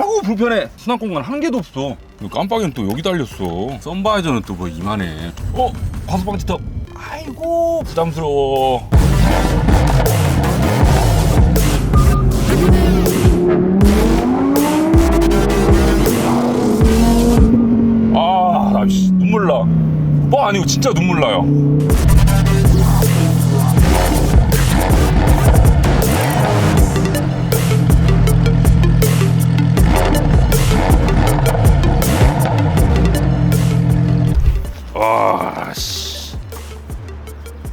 아이고 불편해 수납 공간 한 개도 없어 깜빡이는 또 여기 달렸어 썬바이저는 또 뭐 이만해 어? 과속방지 턱 아이고 부담스러워 아, 나 씨, 눈물 나. 뭐 아니고 진짜 눈물 나요.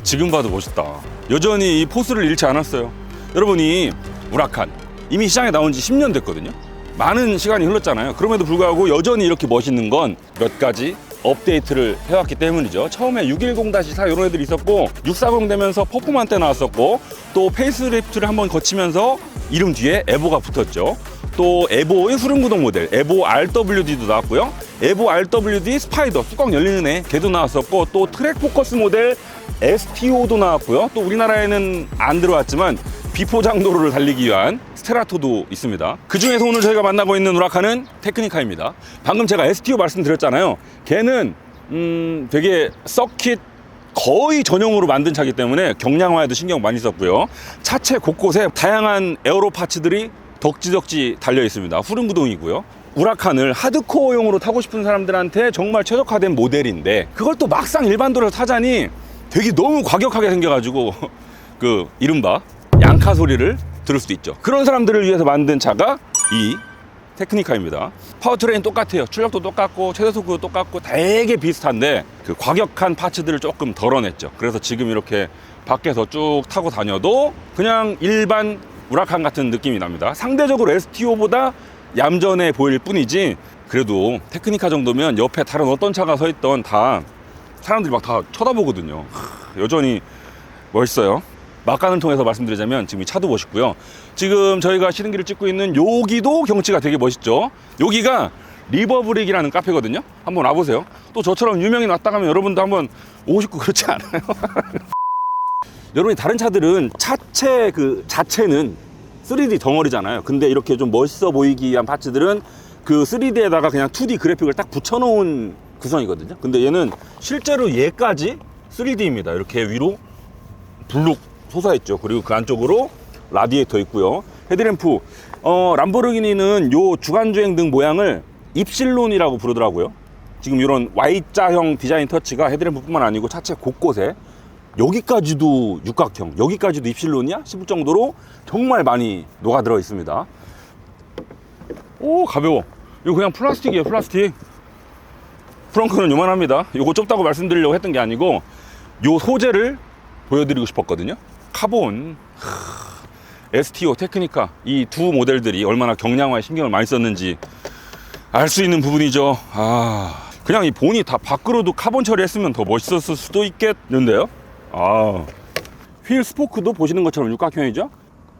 지금 봐도 멋있다. 여전히 이 포스를 잃지 않았어요. 여러분 이 우라칸 이미 시장에 나온 지 10년 됐거든요. 많은 시간이 흘렀잖아요. 그럼에도 불구하고 여전히 이렇게 멋있는 건 몇 가지 업데이트를 해왔기 때문이죠. 처음에 610-4 이런 애들이 있었고 640 되면서 퍼포먼테 나왔었고 또 페이스리프트를 한번 거치면서 이름 뒤에 에보가 붙었죠. 또 에보의 후륜구동 모델 에보 RWD도 나왔고요. 에보 RWD 스파이더 뚜껑 열리는 애 걔도 나왔었고 또 트랙 포커스 모델 STO도 나왔고요. 또 우리나라에는 안 들어왔지만 비포장도로를 달리기 위한 스테라토도 있습니다. 그 중에서 오늘 저희가 만나고 있는 우라카는 테크니카입니다. 방금 제가 STO 말씀드렸잖아요. 걔는 음 되게 서킷 거의 전용으로 만든 차기 때문에 경량화에도 신경 많이 썼고요. 차체 곳곳에 다양한 에어로 파츠들이 덕지덕지 달려 있습니다. 후륜구동이고요. 우라칸을 하드코어용으로 타고 싶은 사람들한테 정말 최적화된 모델인데 그걸 또 막상 일반 도로에서 타자니 되게 너무 과격하게 생겨가지고 그 이른바 양카 소리를 들을 수도 있죠. 그런 사람들을 위해서 만든 차가 이 테크니카입니다. 파워트레인 똑같아요. 출력도 똑같고 최대 속도도 똑같고 되게 비슷한데 그 과격한 파츠들을 조금 덜어냈죠. 그래서 지금 이렇게 밖에서 쭉 타고 다녀도 그냥 일반 우라칸 같은 느낌이 납니다. 상대적으로 STO보다 얌전해 보일 뿐이지 그래도 테크니카 정도면 옆에 다른 어떤 차가 서 있던 다 사람들이 막 다 쳐다보거든요. 하, 여전히 멋있어요. 막간을 통해서 말씀드리자면 지금 이 차도 멋있고요. 지금 저희가 시흥기를 찍고 있는 여기도 경치가 되게 멋있죠. 여기가 리버브릭이라는 카페거든요. 한번 와보세요. 또 저처럼 유명인 왔다 가면 여러분도 한번 오고 싶고 그렇지 않아요? 여러분이 다른 차들은 차체 그 자체는 3D 덩어리잖아요. 근데 이렇게 좀 멋있어 보이기 위한 파츠들은 그 3D에다가 그냥 2D 그래픽을 딱 붙여놓은 구성이거든요. 근데 얘는 실제로 얘까지 3D입니다. 이렇게 위로 블룩 솟아있죠. 그리고 그 안쪽으로 라디에이터 있고요. 헤드램프. 어, 람보르기니는 요 주간주행 등 모양을 입실론이라고 부르더라고요. 지금 이런 Y자형 디자인 터치가 헤드램프뿐만 아니고 차체 곳곳에 여기까지도 육각형, 여기까지도 입실론이야? 싶을 정도로 정말 많이 녹아들어 있습니다. 오, 가벼워. 이거 그냥 플라스틱이에요, 플라스틱. 프렁크는 요만합니다. 요거 좁다고 말씀드리려고 했던 게 아니고 요 소재를 보여드리고 싶었거든요. 카본, 하, STO, 테크니카 이 두 모델들이 얼마나 경량화에 신경을 많이 썼는지 알 수 있는 부분이죠. 아, 그냥 이 본이 다 밖으로도 카본 처리했으면 더 멋있었을 수도 있겠는데요. 아, 휠 스포크도 보시는 것처럼 육각형이죠.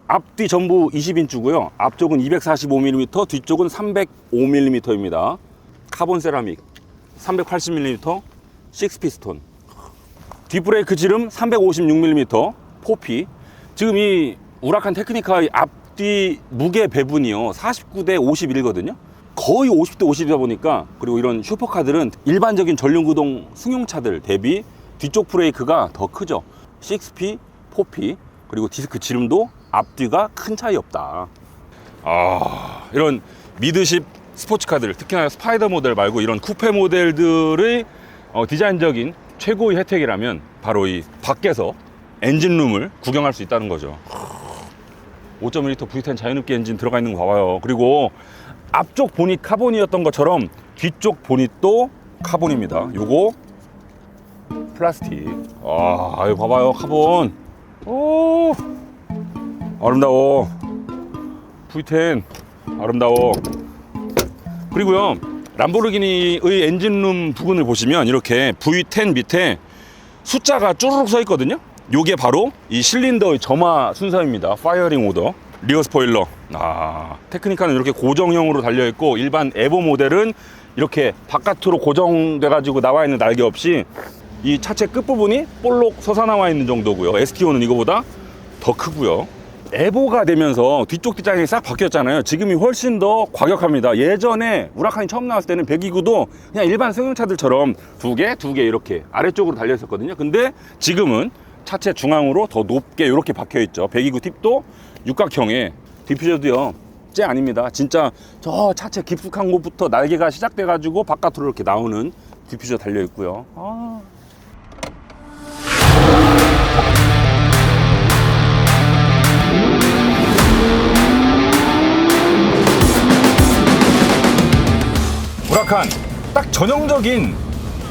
앞뒤 전부 20인치고요. 앞쪽은 245mm, 뒤쪽은 305mm입니다. 카본 세라믹 380mm, 6피스톤. 뒷브레이크 지름 356mm, 포피. 지금 이 우라칸 테크니카의 앞뒤 무게 배분이요. 49대 51거든요. 거의 50대 50이다 보니까 그리고 이런 슈퍼카들은 일반적인 전륜구동 승용차들 대비 뒤쪽 브레이크가 더 크죠. 6P, 4P 그리고 디스크 지름도 앞뒤가 큰 차이 없다. 아 이런 미드십 스포츠카들 특히나 스파이더 모델 말고 이런 쿠페 모델들의 어, 디자인적인 최고의 혜택이라면 바로 이 밖에서 엔진룸을 구경할 수 있다는 거죠. 5.1L V10 자연흡기 엔진 들어가 있는 거 봐봐요. 그리고 앞쪽 보닛 카본이었던 것처럼 뒤쪽 보닛도 카본입니다. 요거 플라스틱. 아, 이거 봐봐요. 카본. 오, 아름다워. V10 아름다워. 그리고요. 람보르기니의 엔진룸 부분을 보시면 이렇게 V10 밑에 숫자가 쭈르륵 서 있거든요. 요게 바로 이 실린더의 점화 순서입니다. 파이어링 오더. 리어 스포일러. 아, 테크니카는 이렇게 고정형으로 달려 있고 일반 에보 모델은 이렇게 바깥으로 고정돼 가지고 나와 있는 날개 없이 이 차체 끝부분이 볼록 솟아나와 있는 정도고요. STO는 이거보다 더 크고요. 에보가 되면서 뒤쪽 뒷장이 싹 바뀌었잖아요. 지금이 훨씬 더 과격합니다. 예전에 우라칸이 처음 나왔을 때는 배기구도 그냥 일반 승용차들처럼 두 개, 두 개 이렇게 아래쪽으로 달려 있었거든요. 근데 지금은 차체 중앙으로 더 높게 이렇게 박혀 있죠. 배기구 팁도 육각형에 디퓨저도요. 째 아닙니다. 진짜 저 차체 깊숙한 곳부터 날개가 시작돼 가지고 바깥으로 이렇게 나오는 디퓨저 달려 있고요. 아. 우라칸 딱 전형적인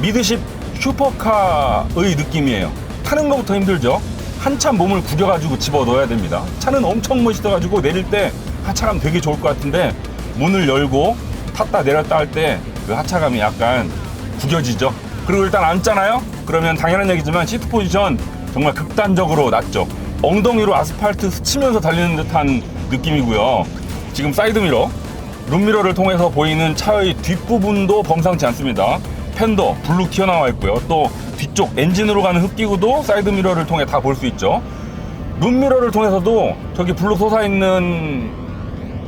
미드십 슈퍼카의 느낌이에요. 타는 것부터 힘들죠. 한참 몸을 구겨가지고 집어 넣어야 됩니다. 차는 엄청 멋있어가지고 내릴 때 하차감 되게 좋을 것 같은데 문을 열고 탔다 내렸다 할 때 그 하차감이 약간 구겨지죠. 그리고 일단 앉잖아요. 그러면 당연한 얘기지만 시트 포지션 정말 극단적으로 낮죠. 엉덩이로 아스팔트 스치면서 달리는 듯한 느낌이고요. 지금 사이드미러 룸미러를 통해서 보이는 차의 뒷부분도 범상치 않습니다. 팬더, 블루 튀어나와 있고요. 또 뒤쪽 엔진으로 가는 흡기구도 사이드미러를 통해 다 볼 수 있죠. 룸미러를 통해서도 저기 블루 솟아있는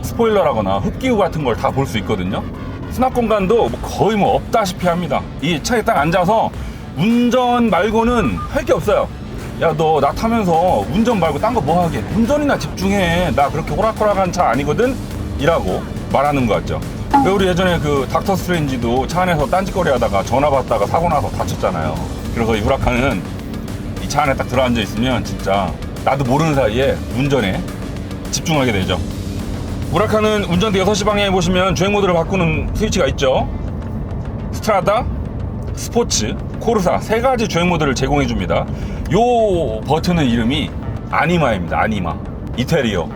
스포일러라거나 흡기구 같은 걸 다 볼 수 있거든요. 수납 공간도 뭐 거의 뭐 없다시피 합니다. 이 차에 딱 앉아서 운전 말고는 할 게 없어요. 야, 너 나 타면서 운전 말고 딴 거 뭐 하게? 운전이나 집중해. 나 그렇게 호락호락한 차 아니거든? 이라고 말하는 거 같죠. 왜 우리 예전에 그 닥터 스트레인지도 차 안에서 딴짓거리 하다가 전화 받다가 사고 나서 다쳤잖아요. 그래서 이 후라카는 이 차 안에 딱 들어앉아 있으면 진짜 나도 모르는 사이에 운전에 집중하게 되죠. 우라카는 운전대 6시 방향에 보시면 주행 모드를 바꾸는 스위치가 있죠. 스트라다, 스포츠, 코르사 세 가지 주행 모드를 제공해 줍니다. 요 버튼의 이름이 아니마입니다. 아니마. 이태리어.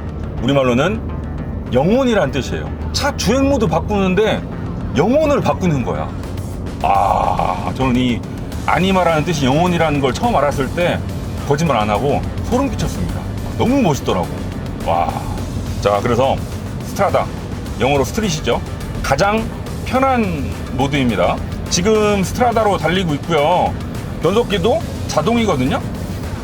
우리말로는 영혼이란 뜻이에요. 차 주행 모드 바꾸는데 영혼을 바꾸는 거야. 아, 저는 이 아니마라는 뜻이 영혼이라는 걸 처음 알았을 때 거짓말 안 하고 소름 끼쳤습니다. 너무 멋있더라고. 와. 자, 그래서 스트라다. 영어로 스트릿이죠. 가장 편한 모드입니다. 지금 스트라다로 달리고 있고요. 변속기도 자동이거든요.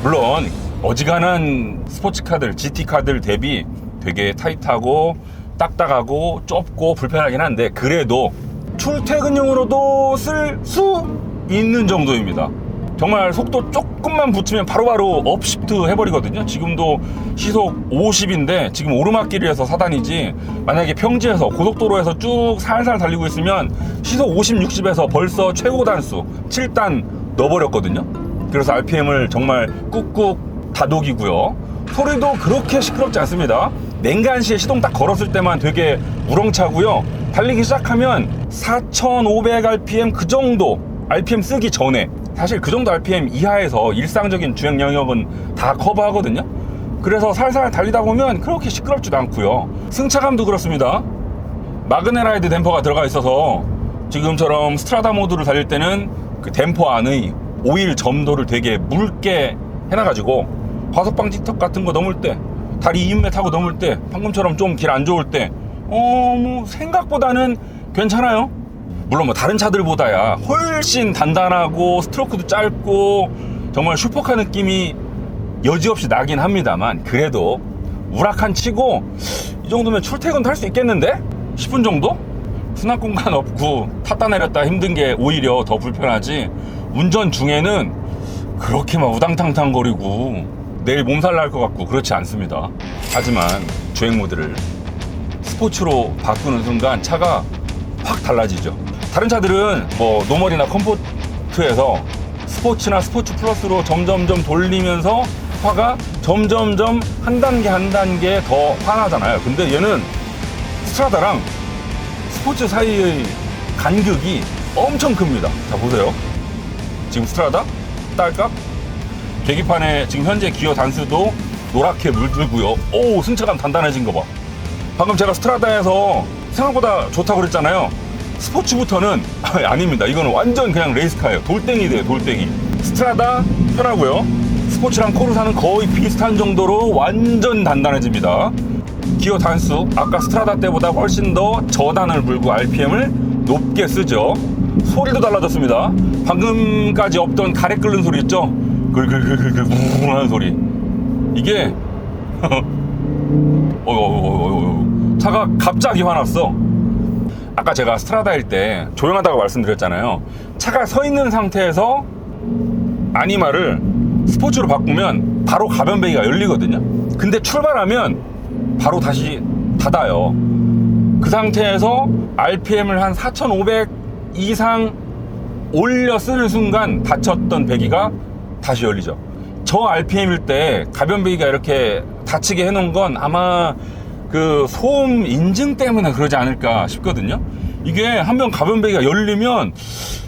물론 어지간한 스포츠카들, GT카들 대비 되게 타이트하고 딱딱하고 좁고 불편하긴 한데 그래도 출퇴근용으로도 쓸 수 있는 정도입니다. 정말 속도 조금만 붙이면 바로바로 업시프트 해버리거든요. 지금도 시속 50인데 지금 오르막길이라서 사단이지 만약에 평지에서 고속도로에서 쭉 살살 달리고 있으면 시속 50, 60에서 벌써 최고 단수 7단 넣어버렸거든요. 그래서 RPM을 정말 꾹꾹 다독이고요. 소리도 그렇게 시끄럽지 않습니다. 냉간시에 시동 딱 걸었을 때만 되게 우렁차고요. 달리기 시작하면 4,500rpm 그 정도 RPM 쓰기 전에 사실 그 정도 RPM 이하에서 일상적인 주행 영역은 다 커버하거든요. 그래서 살살 달리다 보면 그렇게 시끄럽지도 않고요. 승차감도 그렇습니다. 마그네라이드 댐퍼가 들어가 있어서 지금처럼 스트라다 모드를 달릴 때는 그 댐퍼 안의 오일 점도를 되게 묽게 해놔가지고 과속방 지 턱 같은 거 넘을 때 다리 이음매 타고 넘을 때 방금처럼 좀 길 안 좋을 때 어, 뭐 생각보다는 괜찮아요. 물론 뭐 다른 차들보다야 훨씬 단단하고 스트로크도 짧고 정말 슈퍼카 느낌이 여지없이 나긴 합니다만 그래도 우락한 치고 이 정도면 출퇴근 탈 수 있겠는데? 10분 정도? 수납 공간 없고 탔다 내렸다 힘든 게 오히려 더 불편하지 운전 중에는 그렇게 막 우당탕탕 거리고 내일 몸살 날 것 같고 그렇지 않습니다 하지만 주행 모드를 스포츠로 바꾸는 순간 차가 확 달라지죠 다른 차들은 뭐 노멀이나 컴포트에서 스포츠나 스포츠 플러스로 점점점 돌리면서 화가 점점점 한 단계 한 단계 더 화나잖아요 근데 얘는 스트라다랑 스포츠 사이의 간격이 엄청 큽니다. 자, 보세요. 지금 스트라다, 딸깍, 계기판에 지금 현재 기어 단수도 노랗게 물들고요. 오, 승차감 단단해진 거 봐. 방금 제가 스트라다에서 생각보다 좋다고 그랬잖아요. 스포츠부터는 아닙니다. 이거는 완전 그냥 레이스카예요. 돌덩이 돼요, 돌덩이. 스트라다 편하고요. 스포츠랑 코르사는 거의 비슷한 정도로 완전 단단해집니다. 기어 단수 아까 스트라다 때보다 훨씬 더 저단을 불고 RPM을 높게 쓰죠. 소리도 달라졌습니다. 방금까지 없던 가래 끓는 소리 있죠? 글글글글글 우웅 하는 소리. 이게 어, 어, 어, 어, 어. 차가 갑자기 화났어. 아까 제가 스트라다일 때 조용하다고 말씀드렸잖아요. 차가 서 있는 상태에서 아니마를 스포츠로 바꾸면 바로 가변배기가 열리거든요. 근데 출발하면 바로 다시 닫아요. 그 상태에서 RPM을 한 4,500 이상 올려 쓰는 순간 닫혔던 배기가 다시 열리죠. 저 RPM일 때 가변 배기가 이렇게 닫히게 해놓은 건 아마 그 소음 인증 때문에 그러지 않을까 싶거든요. 이게 한 번 가변 배기가 열리면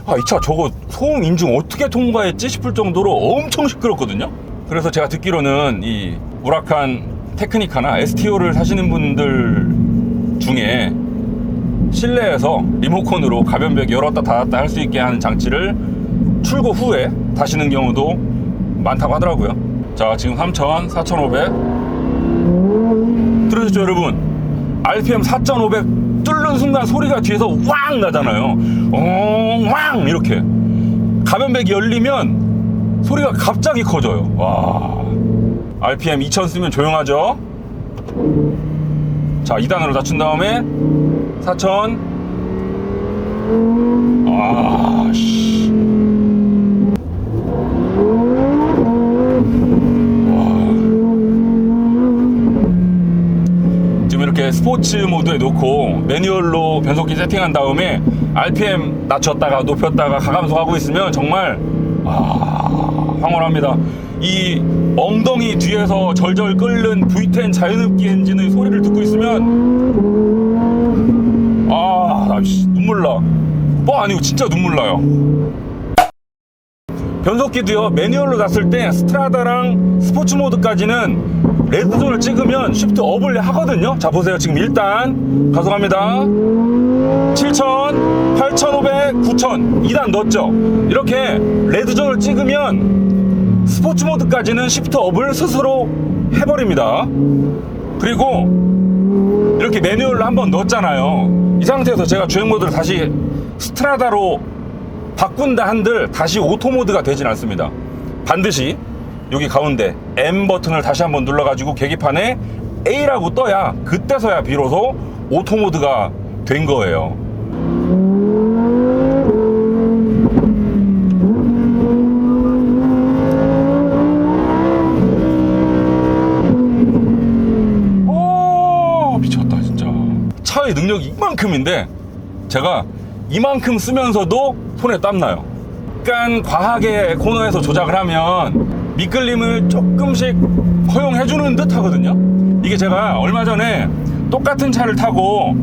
아, 이 차 저거 소음 인증 어떻게 통과했지 싶을 정도로 엄청 시끄럽거든요. 그래서 제가 듣기로는 이 우라칸 테크니카나 STO를 사시는 분들 중에 실내에서 리모컨으로 가변벽 열었다 닫았다 할 수 있게 하는 장치를 출고 후에 다시는 경우도 많다고 하더라고요. 자, 지금 3,000, 4,500. 들으셨죠, 여러분? RPM 4,500 뚫는 순간 소리가 뒤에서 왕 나잖아요. 엉, 왕! 이렇게. 가변백이 열리면 소리가 갑자기 커져요. 와. RPM 2000 쓰면 조용하죠? 자, 2단으로 낮춘 다음에 4천. 아, 씨. 와. 지금 스포츠 모드에 놓고 매뉴얼로 변속기 세팅한 다음에 RPM 낮췄다가 높였다가 가감속하고 있으면 정말 아, 황홀합니다. 이 엉덩이 뒤에서 절절 끓는 V10 자연흡기 엔진의 소리를 듣고 있으면 아, 나 씨, 눈물 나. 뭐 아니고 진짜 눈물 나요. 변속기도요 매뉴얼로 놨을 때 스트라다랑 스포츠 모드까지는 레드존을 찍으면 쉬프트 업을 하거든요. 자 보세요. 지금 일단 가속합니다. 7,000, 8,500, 9,000 2단 넣었죠? 이렇게 레드존을 찍으면 스포츠 모드까지는 쉬프트 업을 스스로 해버립니다. 그리고 이렇게 매뉴얼로 한번 넣었잖아요. 이 상태에서 제가 주행 모드를 다시 스트라다로 바꾼다 한들 다시 오토 모드가 되진 않습니다. 반드시 여기 가운데 M 버튼을 다시 한번 눌러가지고 계기판에 A라고 떠야 그때서야 비로소 오토 모드가 된 거예요. 오 미쳤다 진짜. 차의 능력이 이만큼인데 제가 이만큼 쓰면서도 손에 땀나요. 약간 과하게 코너에서 조작을 하면 미끌림을 조금씩 허용해주는 듯 하거든요. 이게 제가 얼마 전에 똑같은 차를 타고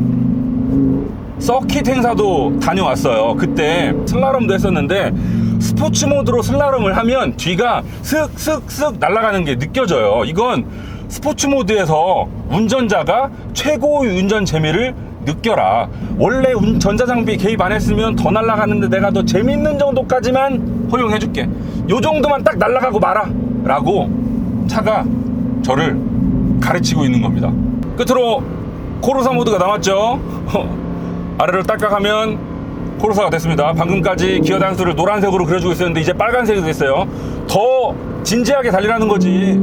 서킷 행사도 다녀왔어요. 그때 슬라롬도 했었는데 스포츠 모드로 슬라롬을 하면 뒤가 슥슥슥 날아가는 게 느껴져요. 이건 스포츠 모드에서 운전자가 최고의 운전 재미를 느껴라. 원래 운- 전자장비 개입 안 했으면 더 날아가는데 내가 더 재밌는 정도까지만 허용해줄게. 요 정도만 딱 날아가고 마라. 라고 차가 저를 가르치고 있는 겁니다. 끝으로 코르사 모드가 남았죠. 아래를 딸깍하면 코르사가 됐습니다. 방금까지 기어 단수를 노란색으로 그려주고 있었는데 이제 빨간색이 됐어요. 더 진지하게 달리라는 거지.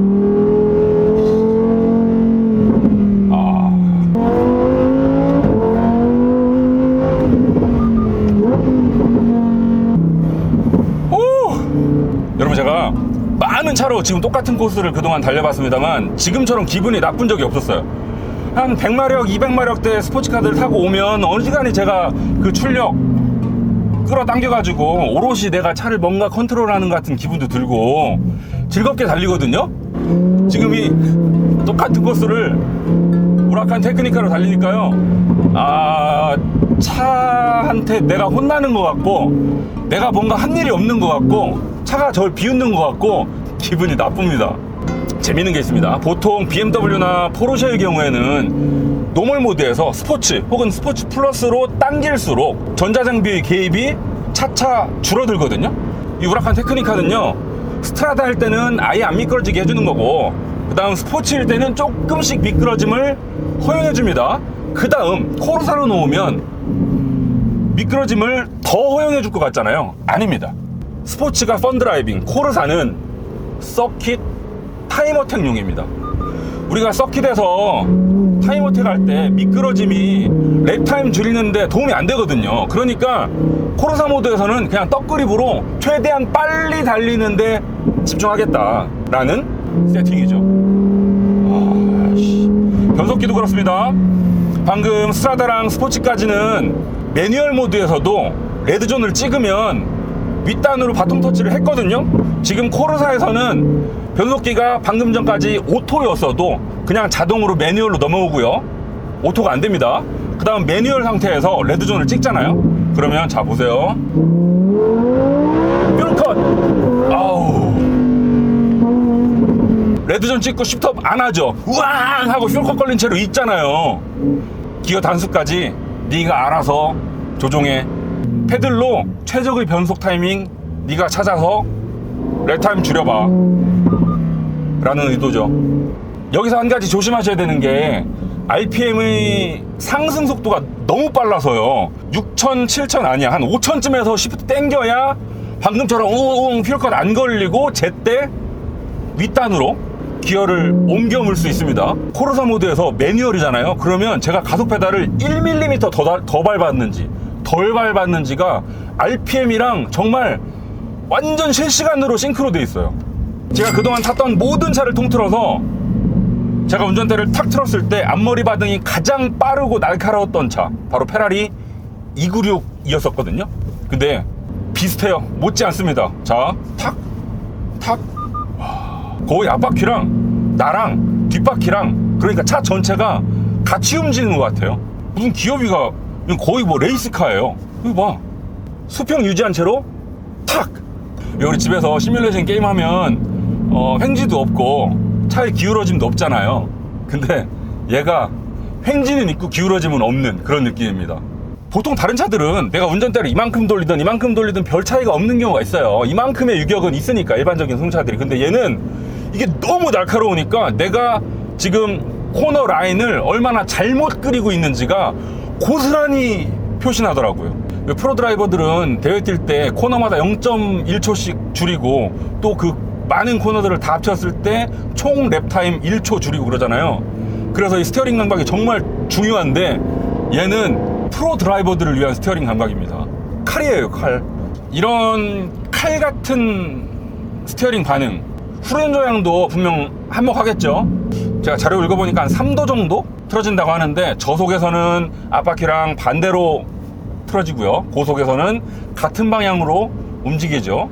아. 오! 여러분 제가 많은 차로 지금 똑같은 코스를 그동안 달려봤습니다만 지금처럼 기분이 나쁜 적이 없었어요. 한 100마력, 200마력대 스포츠카들 타고 오면 어느 시간에 제가 그 출력 끌어당겨가지고 오롯이 내가 차를 뭔가 컨트롤하는 것 같은 기분도 들고 즐겁게 달리거든요. 지금 이 똑같은 코스를 우라칸 테크니카로 달리니까요. 아 차한테 내가 혼나는 것 같고 내가 뭔가 한 일이 없는 것 같고 차가 저를 비웃는 것 같고 기분이 나쁩니다. 재밌는 게 있습니다. 보통 BMW나 포르쉐의 경우에는 노멀 모드에서 스포츠 혹은 스포츠 플러스로 당길수록 전자장비의 개입이 차차 줄어들거든요. 이 우라칸 테크니카는요. 스트라다 할 때는 아예 안 미끄러지게 해주는 거고 그 다음 스포츠일 때는 조금씩 미끄러짐을 허용해줍니다. 그 다음 코르사로 놓으면 미끄러짐을 더 허용해 줄 것 같잖아요. 아닙니다. 스포츠가 펀드라이빙, 코르사는 서킷 타임어택용입니다. 우리가 서킷에서 타임어택 할 때 미끄러짐이 랩타임 줄이는데 도움이 안 되거든요. 그러니까 코르사 모드에서는 그냥 떡그립으로 최대한 빨리 달리는데 집중하겠다라는 세팅이죠. 아씨. 변속기도 그렇습니다. 방금 스트라다랑 스포츠까지는 매뉴얼 모드에서도 레드존을 찍으면 윗단으로 바통 터치를 했거든요. 지금 코르사에서는 변속기가 방금 전까지 오토였어도 그냥 자동으로 매뉴얼로 넘어오고요. 오토가 안 됩니다. 그 다음 매뉴얼 상태에서 레드존을 찍잖아요. 그러면 자 보세요. 뾰루컷! 아우. 레드존 찍고 슈톱 안 하죠. 우왕 하고 슈컷 걸린 채로 있잖아요. 기어 단수까지 네가 알아서 조종해. 패들로 최적의 변속 타이밍 네가 찾아서 랩타임 줄여봐. 라는 의도죠. 여기서 한 가지 조심하셔야 되는 게 RPM의 상승 속도가 너무 빨라서요. 6천, 7천 아니야. 한 5천쯤에서 시프트 땡겨야 방금처럼 우웅 휠컷 안 걸리고 제때 윗단으로 기어를 옮겨 물 수 있습니다. 코르사 모드에서 매뉴얼이잖아요. 그러면 제가 가속 페달을 1mm 더, 달- 더 밟았는지 덜 밟았는지가 RPM이랑 정말 완전 실시간으로 싱크로 돼 있어요. 제가 그동안 탔던 모든 차를 통틀어서 제가 운전대를 탁 틀었을 때 앞머리 바등이 가장 빠르고 날카로웠던 차 바로 페라리 296이었었거든요. 근데 비슷해요. 못지 않습니다. 자, 탁, 탁, 거의 앞바퀴랑 나랑 뒷바퀴랑 그러니까 차 전체가 같이 움직이는 것 같아요. 무슨 기어비가 거의 뭐 레이스카예요. 이거 봐. 수평 유지한 채로 탁. 우리 집에서 시뮬레이션 게임 하면 어, 횡지도 없고 차에 기울어짐도 없잖아요. 근데 얘가 횡지는 있고 기울어짐은 없는 그런 느낌입니다. 보통 다른 차들은 내가 운전대를 이만큼 돌리든 이만큼 돌리든 별 차이가 없는 경우가 있어요. 이만큼의 유격은 있으니까 일반적인 승차들이. 근데 얘는 이게 너무 날카로우니까 내가 지금 코너 라인을 얼마나 잘못 그리고 있는지가 고스란히 표시나더라고요. 프로 드라이버들은 대회 뛸 때 코너마다 0.1초씩 줄이고 또 그 많은 코너들을 다 합쳤을 때 총 랩타임 1초 줄이고 그러잖아요. 그래서 이 스티어링 감각이 정말 중요한데 얘는 프로 드라이버들을 위한 스티어링 감각입니다. 칼이에요, 칼. 이런 칼 같은 스티어링 반응. 후륜 조향도 분명 한몫하겠죠. 제가 자료 읽어보니까 한 3도 정도 틀어진다고 하는데 저속에서는 앞바퀴랑 반대로 틀어지고요. 고속에서는 같은 방향으로 움직이죠.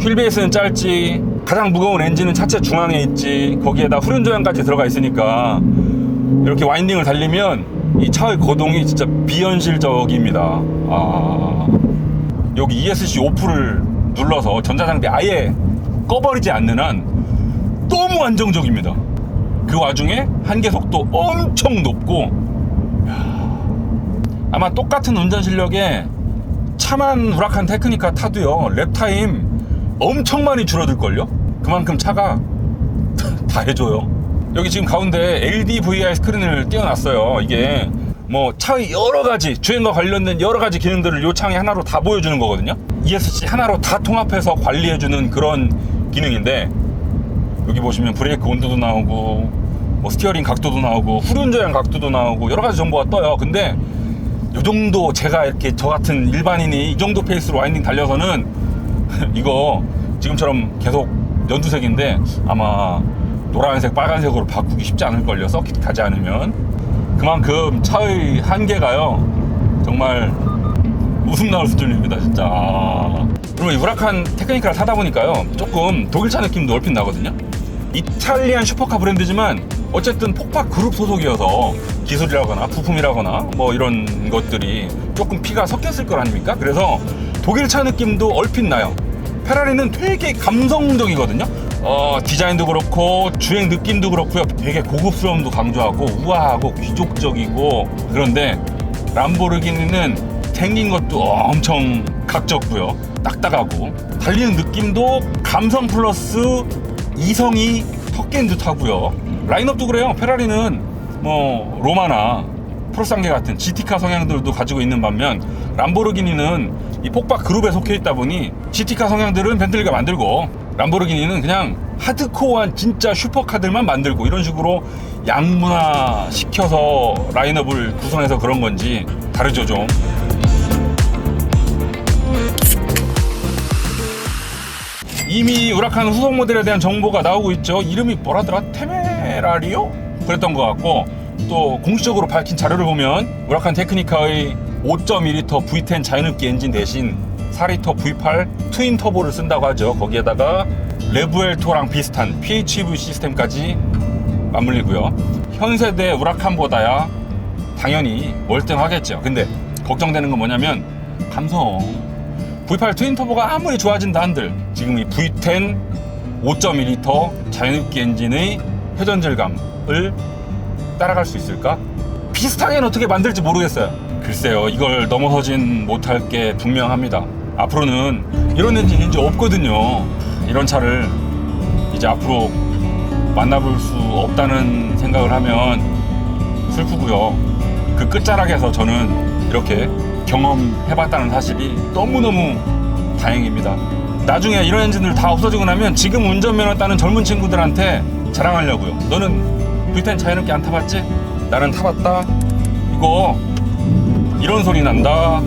휠베이스는 짧지, 가장 무거운 엔진은 차체 중앙에 있지, 거기에다 후륜 조향까지 들어가 있으니까 이렇게 와인딩을 달리면 이 차의 거동이 진짜 비현실적입니다. 아, 여기 ESC 오프를 눌러서 전자장비 아예 꺼버리지 않는 한 너무 안정적입니다. 그 와중에 한계 속도 엄청 높고 야, 아마 똑같은 운전 실력에 차만 우락한 테크니카 타도요 랩타임 엄청 많이 줄어들걸요? 그만큼 차가 다 해줘요. 여기 지금 가운데 LDVI 스크린을 띄워놨어요. 이게 뭐 차의 여러 가지 주행과 관련된 여러 가지 기능들을 요 창에 하나로 다 보여주는 거거든요. ESC 하나로 다 통합해서 관리해주는 그런 기능인데 여기 보시면 브레이크 온도도 나오고 뭐 스티어링 각도도 나오고 후륜 조향 각도도 나오고 여러 가지 정보가 떠요. 근데 요 정도 제가 이렇게 저 같은 일반인이 이 정도 페이스로 와인딩 달려서는 이거 지금처럼 계속 연두색인데 아마 노란색, 빨간색으로 바꾸기 쉽지 않을걸요. 서킷 가지 않으면. 그만큼 차의 한계가요. 정말 웃음 나올 수준입니다, 진짜. 아. 그러면 이 우라칸 테크니카를 타다 보니까요. 조금 독일차 느낌도 얼핏 나거든요. 이탈리안 슈퍼카 브랜드지만 어쨌든 폭파 그룹 소속이어서 기술이라거나 부품이라거나 뭐 이런 것들이 조금 피가 섞였을 거 아닙니까? 그래서 독일차 느낌도 얼핏 나요. 페라리는 되게 감성적이거든요. 어, 디자인도 그렇고 주행 느낌도 그렇고요. 되게 고급스러움도 강조하고 우아하고 귀족적이고 그런데 람보르기니는 생긴 것도 엄청 각졌고요. 딱딱하고 달리는 느낌도 감성 플러스 이성이 섞인 듯하고요. 라인업도 그래요. 페라리는 뭐 로마나 프로상계 같은 GT카 성향들도 가지고 있는 반면 람보르기니는 이 폭박 그룹에 속해 있다 보니 GT카 성향들은 벤틀리가 만들고 람보르기니는 그냥 하드코어한 진짜 슈퍼카들만 만들고 이런 식으로 양문화 시켜서 라인업을 구성해서 그런 건지 다르죠 좀. 이미 우라칸 후속 모델에 대한 정보가 나오고 있죠. 이름이 뭐라더라? 테메라리오? 그랬던 것 같고 또 공식적으로 밝힌 자료를 보면 우라칸 테크니카의 5.2L V10 자연흡기 엔진 대신 4리터 V8 트윈 터보를 쓴다고 하죠. 거기에다가 레브엘토랑 비슷한 PHEV 시스템까지 맞물리고요. 현 세대 우라칸보다야 당연히 월등하겠죠. 근데 걱정되는 건 뭐냐면 감성. V8 트윈 터보가 아무리 좋아진다 한들 지금 이 V10 5.2L 자연흡기 엔진의 회전 질감을 따라갈 수 있을까? 비슷하게는 어떻게 만들지 모르겠어요. 글쎄요, 이걸 넘어서진 못할 게 분명합니다. 앞으로는 이런 엔진이 이제 없거든요. 이런 차를 이제 앞으로 만나볼 수 없다는 생각을 하면 슬프고요. 그 끝자락에서 저는 이렇게 경험해봤다는 사실이 너무너무 다행입니다. 나중에 이런 엔진들 다 없어지고 나면 지금 운전면허 따는 젊은 친구들한테 자랑하려고요. 너는 V10 자연흡기 안 타봤지? 나는 타봤다. 이거 이런 소리 난다.